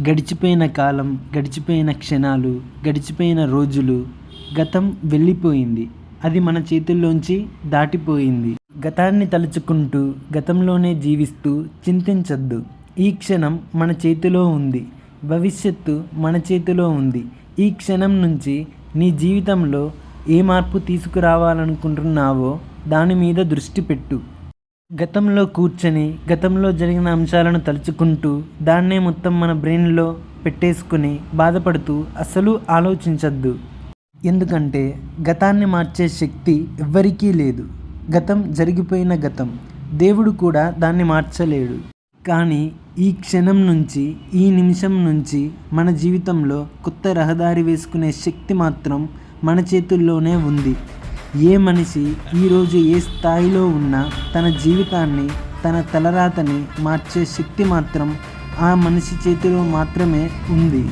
గడిచిపోయిన కాలం గడిచిపోయిన క్షణాలు గడిచిపోయిన రోజులు గతం వెళ్ళిపోయింది. అది మన చేతుల్లోంచి దాటిపోయింది. గతాన్ని తలుచుకుంటూ గతంలోనే జీవిస్తూ చింతించద్దు. ఈ క్షణం మన చేతిలో ఉంది. భవిష్యత్తు మన చేతిలో ఉంది. ఈ క్షణం నుంచి నీ జీవితంలో ఏ మార్పు తీసుకురావాలనుకుంటున్నావో దాని మీద దృష్టి పెట్టు. గతంలో కూర్చొని గతంలో జరిగిన అంశాలను తలుచుకుంటూ దాన్నే మొత్తం మన బ్రెయిన్లో పెట్టేసుకుని బాధపడుతూ అస్సలు ఆలోచించద్దు. ఎందుకంటే గతాన్ని మార్చే శక్తి ఎవ్వరికీ లేదు. గతం జరిగిపోయిన గతం. దేవుడు కూడా దాన్ని మార్చలేడు. కానీ ఈ క్షణం నుంచి ఈ నిమిషం నుంచి మన జీవితంలో కొత్త రహదారి వేసుకునే శక్తి మాత్రం మన చేతుల్లోనే ఉంది. ఏ మనిషి ఈరోజు ఏ స్థాయిలో ఉన్నా తన జీవితాన్ని తన తలరాతని మార్చే శక్తి మాత్రం ఆ మనిషి చేతిలో మాత్రమే ఉంది.